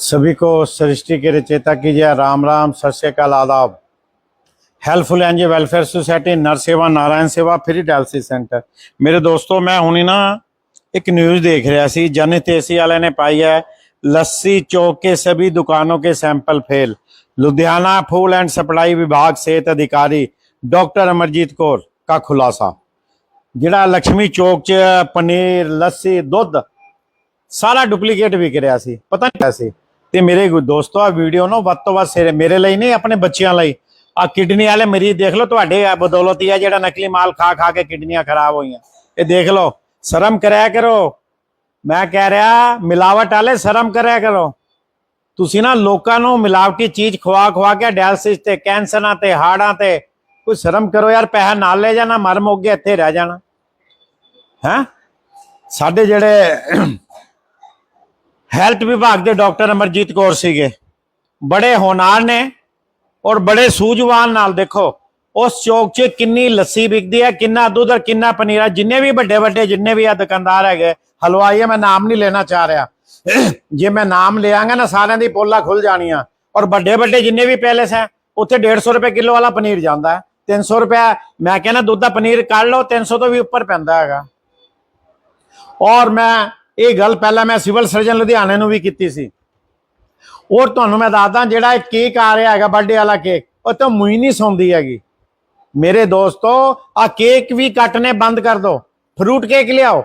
सभी को सृष्टि के रचेता कीजिए। राम राम, सत श्रीकाल आदाब। हेल्पफुल एनजी वेलफेयर सोसाइटी नर सेवा नारायण सेवा, फ्री डायलिसिस सेंटर ਮੇਰੇ ਦੋਸਤੋ ਮੈਂ ਹੁਣੀ ਨਾ ਇੱਕ ਨਿਊਜ਼ ਦੇਖ ਰਿਹਾ ਸੀ ਜਨਤੇਸੀ ਵਾਲੇ ਨੇ ਪਾਈ ਹੈ ਲੱਸੀ ਚੌਕ ਕੇ ਸਭੀ ਦੁਕਾਨੋਂ ਕੇ sample fail Ludhiana food and supply ਵਿਭਾਗ ਸਿਹਤ ਅਧਿਕਾਰੀ ਡਾਕਟਰ ਅਮਰਜੀਤ ਕੌਰ ਦਾ ਖੁਲਾਸਾ ਜਿਹੜਾ ਲక్ష్ਮੀ ਚੌਕ 'ਚ ਪਨੀਰ ਲੱਸੀ ਦੁੱਧ ਸਾਰਾ ਡੁਪਲੀਕੇਟ ਵਿਕ ਰਿਹਾ ਸੀ ਪਤਾ ਨਹੀਂ ਸੀ ਤੇ ਮੇਰੇ ਦੋਸਤੋ ਆ ਵੀਡੀਓ ਨੂੰ ਵੱਧ ਤੋਂ ਵੱਧ ਸਿਰੇ ਮੇਰੇ ਲਈ ਨਹੀਂ, ਆਪਣੇ ਬੱਚਿਆਂ ਲਈ। ਆ ਕਿਡਨੀ ਵਾਲੇ ਮਰੀਜ਼ ਦੇਖ ਲਓ, ਤੁਹਾਡੇ ਆ ਬਦੌਲਤ ਹੀ ਆ ਜਿਹੜਾ ਨਕਲੀ ਮਾਲ ਖਾ ਖਾ ਕੇ ਕਿਡਨੀਆਂ ਖਰਾਬ ਹੋਈਆਂ। ਇਹ ਦੇਖ ਲਓ, ਸ਼ਰਮ ਕਰਿਆ ਕਰੋ। ਮੈਂ ਕਹਿ ਰਿਹਾ, ਮਿਲਾਵਟ ਵਾਲੇ ਸ਼ਰਮ ਕਰਿਆ ਕਰੋ। ਤੁਸੀਂ ਨਾ ਲੋਕਾਂ ਨੂੰ ਮਿਲਾਵਟੀ ਚੀਜ਼ ਖਵਾ ਖਵਾ ਕੇ ਡਾਇਲਸਿਸ ਤੇ, ਕੈਂਸਰਾਂ ਤੇ ਹਾਰਟਾਂ ਤੇ, ਕੋਈ ਸ਼ਰਮ ਕਰੋ ਯਾਰ, ਪੈਸਾ ਨਾਲ ਲੈ ਜਾਣਾ, ਮਰ ਮੋਗੇ ਇੱਥੇ ਰਹਿ ਜਾਣਾ। ਹੈ? ਸਾਡੇ ਜਿਹੜੇ ਹੈਲਥ ਵਿਭਾਗ ਦੇ ਡਾਕਟਰ ਅਮਰਜੀਤ ਕੌਰ ਸੀਗੇ। ਬੜੇ ਹੋਨਾਰ ਨੇ ਔਰ ਬੜੇ ਸੂਝਵਾਨ ਨਾਲ ਦੇਖੋ, ਉਸ ਚੌਕ 'ਚ ਕਿੰਨੀ ਲੱਸੀ ਵਿਕਦੀ ਹੈ, ਕਿੰਨਾ ਦੁੱਧ ਔਰ ਕਿੰਨਾ ਪਨੀਰ ਹੈ, ਜਿੰਨੇ ਵੀ ਵੱਡੇ ਵੱਡੇ, ਜਿੰਨੇ ਵੀ ਆ ਦੁਕਾਨਦਾਰ ਹੈਗੇ ਹਲਵਾਈ ਹੈ ਮੈਂ ਨਾਮ ਨਹੀਂ ਲੈਣਾ ਚਾਹ ਰਿਹਾ। ਜੇ ਮੈਂ ਨਾਮ ਲਿਆਂਗਾ ਨਾ, ਸਾਰਿਆਂ ਦੀ ਪੋਲਾ ਖੁੱਲ ਜਾਣੀਆਂ। ਔਰ ਵੱਡੇ ਵੱਡੇ ਜਿੰਨੇ ਵੀ ਪੈਲੇਸ ਹੈ, ਉੱਥੇ 150 ਰੁਪਏ ਕਿਲੋ ਵਾਲਾ ਪਨੀਰ ਜਾਂਦਾ ਹੈ। 300 ਰੁਪਏ, ਮੈਂ ਕਹਿੰਦਾ ਦੁੱਧ ਦਾ ਪਨੀਰ ਕੱਢ ਲਓ 300 ਤੋਂ ਵੀ ਉੱਪਰ ਪੈਂਦਾ ਹੈਗਾ। ਔਰ ਮੈਂ ਇਹ ਗੱਲ ਪਹਿਲਾਂ ਮੈਂ ਸਿਵਲ ਸਰਜਨ ਲੁਧਿਆਣੇ ਨੂੰ ਵੀ ਕੀਤੀ ਸੀ। ਔਰ ਤੁਹਾਨੂੰ ਮੈਂ ਦੱਸਦਾ ਜਿਹੜਾ ਇਹ ਕੇਕ ਆ ਰਿਹਾ ਹੈਗਾ, ਬਰਥਡੇ ਵਾਲਾ ਕੇਕ, ਉਹ ਤਾਂ ਮੂੰਹ ਨਹੀਂ ਸੌਂਦੀ ਹੈਗੀ। ਮੇਰੇ ਦੋਸਤੋ ਆ ਕੇਕ ਵੀ ਕੱਟਨੇ ਬੰਦ ਕਰ ਦਿਓ ਫਰੂਟ ਕੇਕ ਲਿਆਓ।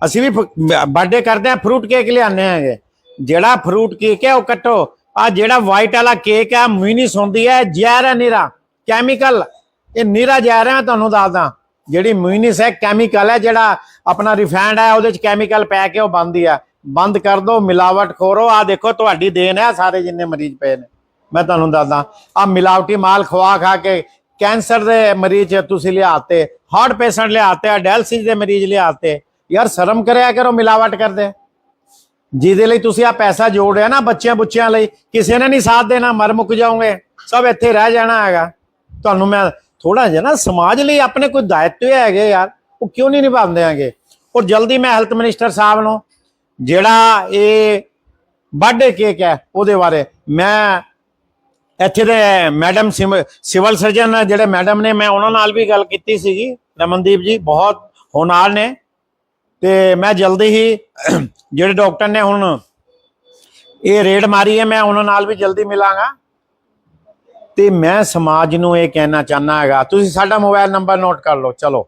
ਅਸੀਂ ਵੀ ਬਰਥਡੇ ਕਰਦੇ ਆ ਫਰੂਟ ਕੇਕ ਲਿਆਉਂਦੇ ਹੈਗੇ। ਜਿਹੜਾ ਫਰੂਟ ਕੇਕ ਹੈ, ਉਹ ਕੱਟੋ। ਆ ਜਿਹੜਾ ਵਾਈਟ ਵਾਲਾ ਕੇਕ ਹੈ, ਮੂੰਹ ਨਹੀਂ ਸੌਂਦੀ ਹੈ, ਜ਼ਹਿਰ ਹੈ ਨੀਰਾ। ਕੈਮੀਕਲ ਇਹ ਨੀਰਾ ਜ਼ਹਿਰ ਹੈ, ਮੈਂ ਤੁਹਾਨੂੰ ਦੱਸਦਾ। ਜਿਹੜੀ ਮਿਊਨਿਸ ਹੈ ਕੈਮੀਕਲ ਹੈ, ਜਿਹੜਾ ਆਪਣਾ ਰਿਫਾਈਨਡ ਹੈ, ਉਹਦੇ ਚ ਕੈਮੀਕਲ ਪੈ ਕੇ ਉਹ ਬੰਦੀ ਆ। ਬੰਦ ਕਰ ਦੋ, ਮਿਲਾਵਟ ਖੋਰੋ। ਆ ਦੇਖੋ, ਤੁਹਾਡੀ ਦੇਣ ਹੈ ਸਾਰੇ ਜਿੰਨੇ ਮਰੀਜ਼ ਪਏ ਨੇ। ਮੈਂ ਤੁਹਾਨੂੰ ਦੱਸਦਾ ਆ ਮਿਲਾਵਟੀ ਮਾਲ ਖਵਾ ਖਾ ਕੇ ਕੈਂਸਰ ਦੇ ਮਰੀਜ਼ ਤੁਸੀਂ ਲਿਆਤੇ ਹਾਰਟ ਪੇਸ਼ੈਂਟ ਲਿਆਤੇ ਆ ਡਾਇਲਸਿਸ ਦੇ ਮਰੀਜ਼ ਲਿਆਤੇ। ਯਾਰ, ਸ਼ਰਮ ਕਰਿਆ ਕਰੋ, ਮਿਲਾਵਟ ਕਰਦੇ। ਜਿਹਦੇ ਲਈ ਤੁਸੀਂ ਆ ਪੈਸਾ ਜੋੜ ਰਿਹਾ ਨਾ, ਬੱਚਿਆਂ ਬੁੱਚਿਆਂ ਲਈ, ਕਿਸੇ ਨੇ ਨਹੀਂ ਸਾਥ ਦੇਣਾ, ਮਰ ਮੁੱਕ ਜਾਓਗੇ। ਸਭ ਇੱਥੇ ਰਹਿ ਜਾਣਾ ਹੈਗਾ। ਤੁਹਾਨੂੰ ਮੈਂ ਥੋੜਾ ਜਿਹਾ ਨਾ ਸਮਾਜ ਲਈ ਆਪਣੇ ਕੋਈ ਦਾਇਤਵ ਹੈਗੇ ਯਾਰ, ਉਹ ਕਿਉਂ ਨਹੀਂ ਨਿਭਾਉਂਦੇ ਹੈਗੇ? ਔਰ ਜਲਦੀ ਮੈਂ ਹੈਲਥ ਮਿਨਿਸਟਰ ਸਾਹਿਬ ਨੂੰ ਜਿਹੜਾ ਇਹ ਬਰਥਡੇ ਕੇਕ ਹੈ ਉਹਦੇ ਬਾਰੇ, ਮੈਂ ਇੱਥੇ ਦੇ ਮੈਡਮ ਸਿਵਲ ਸਰਜਨ ਜਿਹੜੇ ਮੈਡਮ ਨੇ, ਮੈਂ ਉਹਨਾਂ ਨਾਲ ਵੀ ਗੱਲ ਕੀਤੀ ਸੀਗੀ, ਰਮਨਦੀਪ ਜੀ ਬਹੁਤ ਹੋਨਾਰ ਨੇ ਤੇ ਮੈਂ ਜਲਦੀ ਹੀ ਜਿਹੜੇ ਡਾਕਟਰ ਨੇ ਹੁਣ ਇਹ ਰੇਡ ਮਾਰੀ ਹੈ, ਮੈਂ ਉਹਨਾਂ ਨਾਲ ਵੀ ਜਲਦੀ ਮਿਲਾਂਗਾ। ਤੇ ਮੈਂ ਸਮਾਜ ਨੂੰ ਇਹ ਕਹਿਣਾ ਚਾਹਨਾ ਹੈਗਾ। ਤੁਸੀਂ ਸਾਡਾ ਮੋਬਾਈਲ ਨੰਬਰ ਨੋਟ ਕਰ ਲਓ, ਚਲੋ।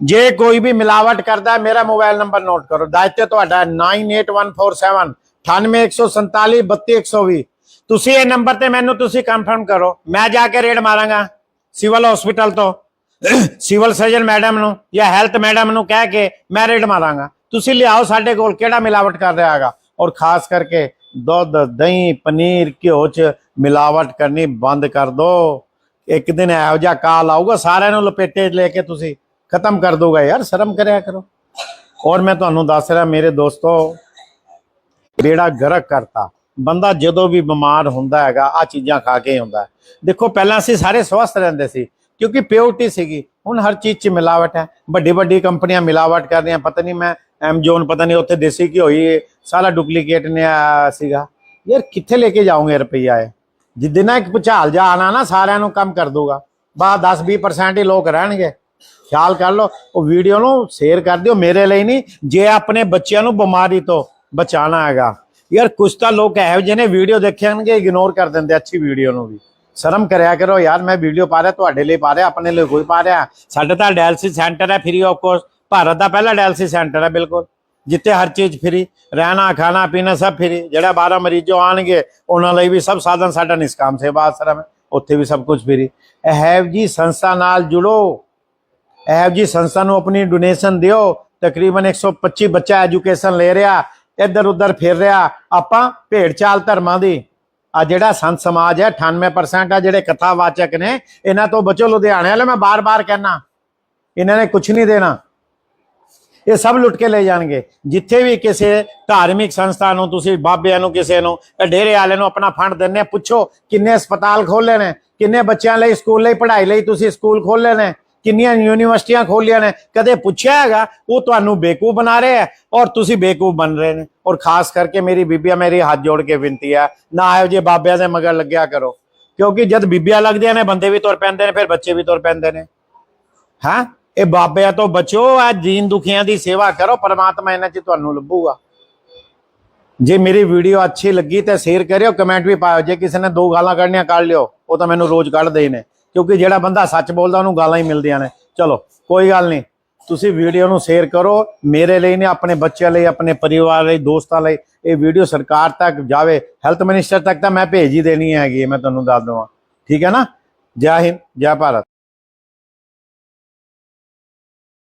ਜੇ ਕੋਈ ਵੀ ਮਿਲਾਵਟ ਕਰਦਾ ਹੈ ਮੇਰਾ ਮੋਬਾਈਲ ਨੰਬਰ ਨੋਟ ਕਰੋ। ਦਾਇਤਵ ਤੁਹਾਡਾ 98147 98147 32120 ਤੁਸੀਂ ਇਹ ਨੰਬਰ ਤੇ ਮੈਨੂੰ ਤੁਸੀਂ ਕਨਫਰਮ ਕਰੋ। ਮੈਂ ਜਾ ਕੇ ਰੇਡ ਮਾਰਾਂਗਾ ਸਿਵਲ ਹਸਪੀਟਲ ਤੋਂ। ਸਿਵਲ ਸਰਜਨ ਮੈਡਮ ਨੂੰ ਜਾਂ ਹੈਲਥ ਮੈਡਮ ਨੂੰ ਕਹਿ ਕੇ ਮੈਂ ਰੇਡ ਮਾਰਾਂਗਾ। ਤੁਸੀਂ ਲਿਆਓ ਸਾਡੇ ਕੋਲ ਕਿਹੜਾ ਮਿਲਾਵਟ ਕਰ ਰਿਹਾ ਹੈਗਾ। ਔਰ ਖਾਸ ਕਰਕੇ ਦੁੱਧ, ਦਹੀਂ, ਪਨੀਰ, ਘਿਓ ਚ ਮਿਲਾਵਟ ਕਰਨੀ ਬੰਦ ਕਰ ਦੋ। ਇੱਕ ਦਿਨ ਇਹੋ ਜਿਹਾ ਕਾਲ ਆਊਗਾ, ਸਾਰਿਆਂ ਨੂੰ ਲਪੇਟੇ ਲੈ ਕੇ ਤੁਸੀਂ ਖਤਮ ਕਰ ਦੋਗਾ। ਯਾਰ ਸ਼ਰਮ ਕਰਿਆ ਕਰੋ। ਔਰ ਮੈਂ ਤੁਹਾਨੂੰ ਦੱਸ ਰਿਹਾ, ਮੇਰੇ ਦੋਸਤੋ, ਬੇੜਾ ਗਰਕ ਕਰਤਾ। ਬੰਦਾ ਜਦੋਂ ਵੀ ਬਿਮਾਰ ਹੁੰਦਾ ਹੈਗਾ ਆ ਚੀਜ਼ਾਂ ਖਾ ਕੇ ਹੁੰਦਾ। ਦੇਖੋ, ਪਹਿਲਾਂ ਅਸੀਂ ਸਾਰੇ ਸਵਸਥ ਰਹਿੰਦੇ ਸੀ, ਕਿਉਂਕਿ ਪਿਓਰਟੀ ਸੀਗੀ। ਹੁਣ ਹਰ ਚੀਜ਼ 'ਚ ਮਿਲਾਵਟ ਹੈ। ਵੱਡੀ ਵੱਡੀ ਕੰਪਨੀਆਂ ਮਿਲਾਵਟ ਕਰ ਰਹੀਆਂ। ਪਤਾ ਨਹੀਂ ਮੈਂ ਐਮਜੋਨ ਪਤਾ ਨਹੀਂ ਉੱਥੇ ਦੇਸੀ ਘਿਓ ਹੀ ਸਾਰਾ ਡੁਪਲੀਕੇਟ ਨੇ ਸੀਗਾ। ਯਾਰ ਕਿੱਥੇ ਲੈ ਕੇ ਜਾਓਗੇ ਰੁਪਈਆ ਇਹ? ਜਿੱਦੇ ਨਾ ਇੱਕ ਭੁਚਾਲ ਜਾ ਆਣਾ ਨਾ, ਸਾਰਿਆਂ ਨੂੰ ਕੰਮ ਕਰ ਦੂਗਾ ਬਾਅਦ 10-20% ਹੀ ਲੋਕ ਰਹਿਣਗੇ। ਖਿਆਲ ਕਰ ਲਓ, ਉਹ ਵੀਡੀਓ ਨੂੰ ਸ਼ੇਅਰ ਕਰ ਦਿਓ, ਮੇਰੇ ਲਈ ਨਹੀਂ ਜੇ ਆਪਣੇ ਬੱਚਿਆਂ ਨੂੰ ਬਿਮਾਰੀ ਤੋਂ ਬਚਾਉਣਾ ਹੈਗਾ। ਯਾਰ ਕੁਝ ਤਾਂ ਲੋਕ ਇਹੋ ਜਿਹੇ ਨੇ ਵੀਡੀਓ ਦੇਖਣਗੇ ਇਗਨੋਰ ਕਰ ਦਿੰਦੇ ਅੱਛੀ ਵੀਡੀਓ ਨੂੰ ਵੀ। ਸ਼ਰਮ ਕਰਿਆ ਕਰੋ ਯਾਰ, ਮੈਂ ਵੀਡੀਓ ਪਾ ਰਿਹਾ, ਤੁਹਾਡੇ ਲਈ ਪਾ ਰਿਹਾ, ਆਪਣੇ ਲਈ ਕੋਈ ਪਾ ਰਿਹਾ। ਸਾਡੇ ਤਾਂ ਡਾਇਲਸਿਸ ਸੈਂਟਰ ਹੈ ਫ੍ਰੀ ਆਫ ਕੋਰਸ ਭਾਰਤ ਦਾ ਪਹਿਲਾ ਡਾਇਲਸਿਸ ਸੈਂਟਰ ਹੈ, ਬਿਲਕੁਲ। ਜਿੱਥੇ ਹਰ ਚੀਜ਼ ਫ੍ਰੀ ਰਹਿਣਾ, ਖਾਣਾ, ਪੀਣਾ ਸਭ ਫ੍ਰੀ ਜਿਹੜਾ 12 ਮਰੀਜ਼ ਜੋ ਆਣਗੇ ਉਹਨਾਂ ਲਈ ਵੀ ਸਭ ਸਾਧਨ ਸਾਡਾ ਨਿਸ਼ਕਾਮ ਸੇਵਾ ਆਸ਼ਰਮ ਹੈ। ਉੱਥੇ ਵੀ ਸਭ ਕੁਝ ਫ੍ਰੀ ਇਹੋ ਜੀ ਸੰਸਥਾ ਨਾਲ ਜੁੜੋ। ਇਹੋ ਜੀ ਸੰਸਥਾ ਨੂੰ ਆਪਣੀ ਡੋਨੇਸ਼ਨ ਦਿਓ। ਤਕਰੀਬਨ 125 ਬੱਚਾ ਐਜੂਕੇਸ਼ਨ ਲੈ ਰਿਹਾ, ਇੱਧਰ ਉੱਧਰ ਫਿਰ ਰਿਹਾ। ਆਪਾਂ ਭੇਡ ਚਾਲ ਧਰਮਾਂ ਦੀ। ਆ ਜਿਹੜਾ ਸੰਤ ਸਮਾਜ ਹੈ 98% ਆ ਜਿਹੜੇ ਕਥਾਵਾਚਕ ਨੇ, ਇਹਨਾਂ ਤੋਂ ਬਚੋ ਲੁਧਿਆਣੇ ਵਾਲੇ, ਮੈਂ ਬਾਰ-ਬਾਰ ਕਹਿਣਾ ਇਹਨਾਂ ਨੇ ਕੁਝ ਨਹੀਂ ਦੇਣਾ। ਇਹ ਸਭ ਲੁੱਟ ਕੇ ਲੈ ਜਾਣਗੇ। ਜਿੱਥੇ ਵੀ ਕਿਸੇ ਧਾਰਮਿਕ ਸੰਸਥਾ ਨੂੰ, ਤੁਸੀਂ ਬਾਬਿਆਂ ਨੂੰ, ਕਿਸੇ ਨੂੰ ਡੇਰੇ ਵਾਲੇ ਨੂੰ ਆਪਣਾ ਫੰਡ ਦਿੰਦੇ ਪੁੱਛੋ ਕਿੰਨੇ ਹਸਪਤਾਲ ਖੋਲੇ ਨੇ, ਕਿੰਨੇ ਬੱਚਿਆਂ ਲਈ ਸਕੂਲ ਲਈ, ਪੜ੍ਹਾਈ ਲਈ ਤੁਸੀਂ ਸਕੂਲ ਖੋਲੇ ਨੇ, ਕਿੰਨੀਆਂ ਯੂਨੀਵਰਸਿਟੀਆਂ ਖੋਲੀਆਂ ਨੇ, ਕਦੇ ਪੁੱਛਿਆ ਹੈਗਾ, ਉਹ ਤੁਹਾਨੂੰ ਬੇਕੂਫ ਬਣਾ ਰਹੇ ਹੈ ਔਰ ਤੁਸੀਂ ਬੇਕੂਫ ਬਣ ਰਹੇ ਨੇ। ਔਰ ਖਾਸ ਕਰਕੇ ਮੇਰੀ ਬੀਬੀਆਂ, ਮੇਰੀ ਹੱਥ ਜੋੜ ਕੇ ਬੇਨਤੀ ਹੈ ਨਾ ਆਇਓ ਜੇ ਬਾਬਿਆਂ ਦੇ ਮਗਰ ਲੱਗਿਆ ਕਰੋ। ਕਿਉਂਕਿ ਜਦ ਬੀਬੀਆਂ ਲੱਗਦੀਆਂ ਨੇ, ਬੰਦੇ ਵੀ ਤੁਰ ਪੈਂਦੇ ਨੇ, ਫਿਰ ਬੱਚੇ ਵੀ ਤੁਰ ਪੈਂਦੇ ਨੇ। ਹਾਂ? ਇਹ ਬਾਬਿਆਂ ਤੋਂ ਬਚੋ ਆ ਜੀਨ ਦੁਖੀਆਂ ਦੀ ਸੇਵਾ ਕਰੋ ਪਰਮਾਤਮਾ ਇਹਨਾਂ 'ਚ ਤੁਹਾਨੂੰ ਲੱਭੂਗਾ। ਜੇ ਮੇਰੀ ਵੀਡੀਓ ਅੱਛੀ ਲੱਗੀ ਤਾਂ ਸ਼ੇਅਰ ਕਰਿਓ ਕਮੈਂਟ ਵੀ ਪਾਇਓ। ਜੇ ਕਿਸੇ ਨੇ ਦੋ ਗਾਲਾਂ ਕੱਢਣੀਆਂ ਕੱਢ ਲਿਓ। ਉਹ ਤਾਂ ਮੈਨੂੰ ਰੋਜ਼ ਕੱਢਦੇ ਹੀ ਨੇ। ਕਿਉਂਕਿ ਜਿਹੜਾ ਬੰਦਾ ਸੱਚ ਬੋਲਦਾ ਉਹਨੂੰ ਗਾਲਾਂ ਹੀ ਮਿਲਦੀਆਂ ਨੇ। ਚਲੋ ਕੋਈ ਗੱਲ ਨਹੀਂ। ਤੁਸੀਂ ਵੀਡੀਓ ਨੂੰ ਸ਼ੇਅਰ ਕਰੋ। ਮੇਰੇ ਲਈ ਨੇ ਆਪਣੇ ਬੱਚਿਆਂ ਲਈ ਆਪਣੇ ਪਰਿਵਾਰ ਲਈ ਦੋਸਤਾਂ ਲਈ ਇਹ ਵੀਡੀਓ ਸਰਕਾਰ ਤੱਕ ਜਾਵੇ। ਹੈਲਥ ਮਿਨਿਸਟਰ ਤੱਕ ਤਾਂ ਮੈਂ ਭੇਜ ਹੀ ਦੇਣੀ ਹੈਗੀ ਹੈ, ਮੈਂ ਤੁਹਾਨੂੰ ਦੱਸ ਦਵਾਂ। ਠੀਕ ਹੈ ਨਾ? ਜੈ ਹਿੰਦ ਜੈ ਭਾਰਤ।